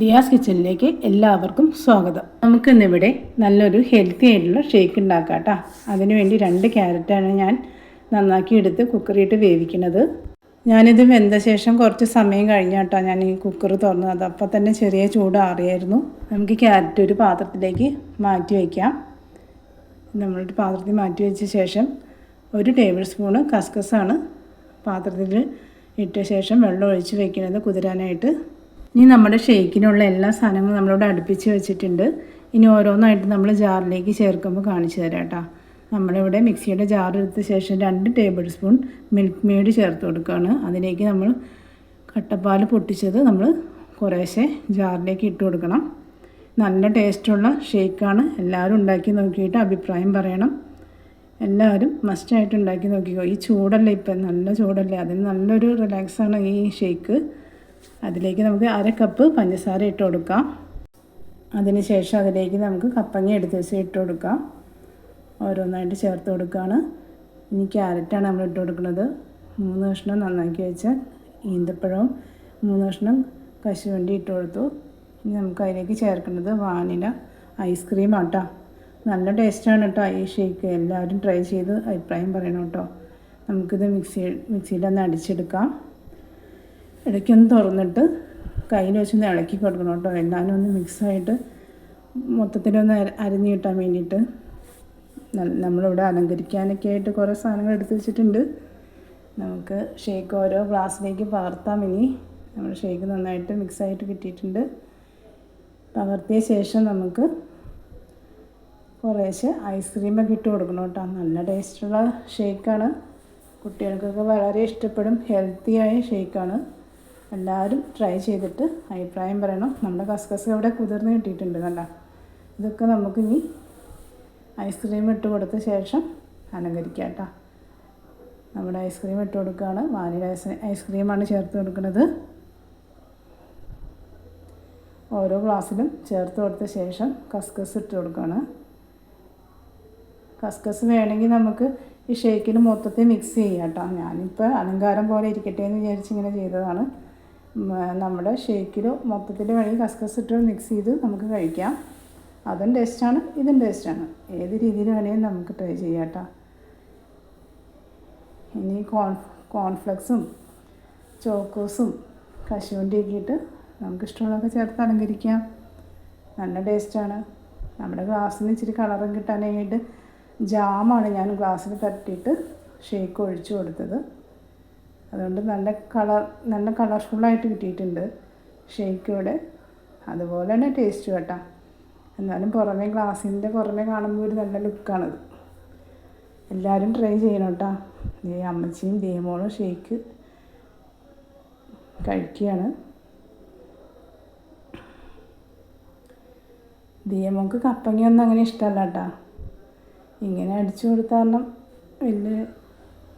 ദിയാസ് കിച്ചണിലേക്ക് എല്ലാവർക്കും സ്വാഗതം. നമുക്കിന്നിവിടെ നല്ലൊരു ഹെൽത്തി ആയിട്ടുള്ള ഷേക്ക് ഉണ്ടാക്കാം അതിനുവേണ്ടി രണ്ട് ക്യാരറ്റാണ് ഞാൻ നന്നാക്കി എടുത്ത് കുക്കറിയിട്ട് വേവിക്കുന്നത്. ഞാനിത് വെന്ത ശേഷം കുറച്ച് സമയം കഴിഞ്ഞാട്ടോ ഞാൻ ഈ കുക്കർ തുറന്നത്. അപ്പോൾ തന്നെ ചെറിയ ചൂട് ചൂടാറിയായിരുന്നു നമുക്ക് ക്യാരറ്റ് ഒരു പാത്രത്തിലേക്ക് മാറ്റി വയ്ക്കാം നമ്മളൊരു പാത്രത്തിൽ മാറ്റി വെച്ച ശേഷം ഒരു ടേബിൾ സ്പൂണ് കസ്കസാണ് പാത്രത്തിൽ ഇട്ട ശേഷം വെള്ളം ഒഴിച്ച് വയ്ക്കുന്നത് കുതിരാനായിട്ട് ഇനി നമ്മുടെ ഷേക്കിനുള്ള എല്ലാ സാധനങ്ങളും നമ്മളിവിടെ അടുപ്പിച്ച് വെച്ചിട്ടുണ്ട്. ഇനി ഓരോന്നായിട്ട് നമ്മൾ ജാറിലേക്ക് ചേർക്കുമ്പോൾ കാണിച്ചു തരാം കേട്ടോ. നമ്മളിവിടെ മിക്സിയുടെ ജാർ എടുത്ത ശേഷം രണ്ട് ടേബിൾ സ്പൂൺ മിൽക്ക് മെയ്ഡ് ചേർത്ത് കൊടുക്കുകയാണ്. അതിലേക്ക് നമ്മൾ കട്ടപ്പാൽ പൊട്ടിച്ചത് നമ്മൾ കുറേശ്ശെ ജാറിലേക്ക് ഇട്ട് കൊടുക്കണം. നല്ല ടേസ്റ്റുള്ള ഷേക്കാണ്. എല്ലാവരും ഉണ്ടാക്കി നോക്കിയിട്ട് അഭിപ്രായം പറയണം. എല്ലാവരും മസ്റ്റായിട്ട് ഉണ്ടാക്കി നോക്കിക്കോ. ഈ ചൂടല്ലേ ഇപ്പം? നല്ല ചൂടല്ലേ? അതിന് നല്ലൊരു റിലാക്സാണ് ഈ ഷേക്ക്. അതിലേക്ക് നമുക്ക് അര കപ്പ് പഞ്ചസാര ഇട്ട് കൊടുക്കാം. അതിനുശേഷം അതിലേക്ക് നമുക്ക് കപ്പങ്ങ എടുത്ത് വെച്ച് ഇട്ട് കൊടുക്കാം. ഓരോന്നായിട്ട് ചേർത്ത് കൊടുക്കുകയാണ് ഇനി ക്യാരറ്റാണ് നമ്മൾ ഇട്ട് കൊടുക്കുന്നത്. മൂന്ന് കഷ്ണം നന്നാക്കി വെച്ച ഈന്തപ്പഴവും മൂന്ന് കഷ്ണം കശുവണ്ടി ഇട്ട് കൊടുത്തു. ഇനി നമുക്ക് അതിലേക്ക് ചേർക്കുന്നത് വാനില ഐസ്ക്രീം ആട്ടോ നല്ല ടേസ്റ്റാണ് കേട്ടോ ഈ ഷേക്ക് എല്ലാവരും ട്രൈ ചെയ്ത് അഭിപ്രായം പറയണം കേട്ടോ നമുക്കിത് മിക്സി മിക്സിയിലൊന്ന് അടിച്ചെടുക്കാം. ഇടയ്ക്കൊന്ന് തുറന്നിട്ട് കയ്യിൽ വെച്ചൊന്ന് ഇളക്കി കൊടുക്കണം കേട്ടോ. എല്ലാവരും ഒന്ന് മിക്സായിട്ട് മൊത്തത്തിലൊന്ന് അരിഞ്ഞു കിട്ടാൻ വേണ്ടിയിട്ട് നമ്മളിവിടെ അലങ്കരിക്കാനൊക്കെ ആയിട്ട് കുറേ സാധനങ്ങൾ എടുത്തു വെച്ചിട്ടുണ്ട്. നമുക്ക് ഷേക്ക് ഓരോ ഗ്ലാസ്സിലേക്ക് പകർത്താം ഇനി. നമ്മൾ ഷേക്ക് നന്നായിട്ട് മിക്സായിട്ട് കിട്ടിയിട്ടുണ്ട്. പകർത്തിയ ശേഷം നമുക്ക് കുറേശ്ശെ ഐസ്ക്രീമൊക്കെ ഇട്ട് കൊടുക്കണം കേട്ടോ. നല്ല ടേസ്റ്റുള്ള ഷേക്കാണ്. കുട്ടികൾക്കൊക്കെ വളരെ ഇഷ്ടപ്പെടും. ഹെൽത്തിയായ ഷേക്കാണ്. എല്ലാവരും ട്രൈ ചെയ്തിട്ട് അഭിപ്രായം പറയണം. നമ്മുടെ കസ്കസ് ഇവിടെ കുതിർന്ന് കിട്ടിയിട്ടുണ്ട് നല്ല ഇതൊക്കെ നമുക്ക് ഇനി ഐസ്ക്രീം ഇട്ട് കൊടുത്ത ശേഷം അലങ്കരിക്കാം കേട്ടോ നമ്മുടെ ഐസ്ക്രീം ഇട്ട് കൊടുക്കുകയാണ് വാനില ഐസ് ഐസ്ക്രീമാണ് ചേർത്ത് കൊടുക്കുന്നത്. ഓരോ ഗ്ലാസ്സിലും ചേർത്ത് കൊടുത്ത ശേഷം കസ്കസ് ഇട്ട് കൊടുക്കുകയാണ് കസ്കസ് വേണമെങ്കിൽ നമുക്ക് ഈ ഷേക്കിൽ മൊത്തത്തിൽ മിക്സ് ചെയ്യാം കേട്ടോ ഞാനിപ്പോൾ അലങ്കാരം പോലെ ഇരിക്കട്ടെ എന്ന് വിചാരിച്ച് ഇങ്ങനെ ചെയ്തതാണ്. നമ്മുടെ ഷേക്കിലോ മൊത്തത്തിൽ വഴി കസ്കസ് ഇട്ട് മിക്സ് ചെയ്ത് നമുക്ക് കഴിക്കാം. അതും ടേസ്റ്റാണ് ഇതും ടേസ്റ്റാണ് ഏത് രീതിയിൽ വേണമെങ്കിലും നമുക്ക് ട്രൈ ചെയ്യാം കേട്ടോ. ഇനി കോൺ കോൺഫ്ലെക്സും ചോക്കോസും കശുവണ്ടിയൊക്കെ ഇട്ട് നമുക്ക് ഇഷ്ടമുള്ളതൊക്കെ ചേർത്ത് അലങ്കരിക്കാം. നല്ല ടേസ്റ്റാണ് നമ്മുടെ ഗ്ലാസ്സിന് ഇച്ചിരി കളറും കിട്ടാനായിട്ട് ജാമാണ് ഞാൻ ഗ്ലാസ്സിൽ തട്ടിയിട്ട് ഷേക്ക് ഒഴിച്ചു കൊടുത്തത്. അതുകൊണ്ട് നല്ല കളർ നല്ല കളർഫുള്ളായിട്ട് കിട്ടിയിട്ടുണ്ട് ഷെയ്ക്കോടെ അതുപോലെ തന്നെ ടേസ്റ്റ് കേട്ടോ. എന്നാലും പുറമേ ഗ്ലാസിന്റെ പുറമേ കാണുമ്പോൾ ഒരു നല്ല ലുക്കാണത് എല്ലാവരും ട്രൈ ചെയ്യണം കേട്ടോ. ഈ അമ്മച്ചിയും ദേമോളും ഷേക്ക് കഴിക്കുകയാണ്. ദിയമോക്ക് കപ്പങ്ങയൊന്നും അങ്ങനെ ഇഷ്ടമല്ല കേട്ടോ. ഇങ്ങനെ അടിച്ചു കൊടുത്ത കാരണം വലിയ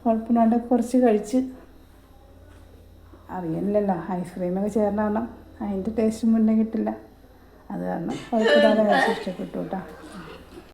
കുഴപ്പമില്ലാണ്ട് കുറച്ച് കഴിച്ച് അറിയണില്ലല്ലോ. ഐസ്ക്രീമൊക്കെ ചേർന്ന കാരണം അതിന്റെ ടേസ്റ്റ് മുന്നേ കിട്ടില്ല. അത് കാരണം കുഴപ്പമില്ലാതെ കഴിച്ച് ഇഷ്ടപ്പെട്ടു കേട്ടോ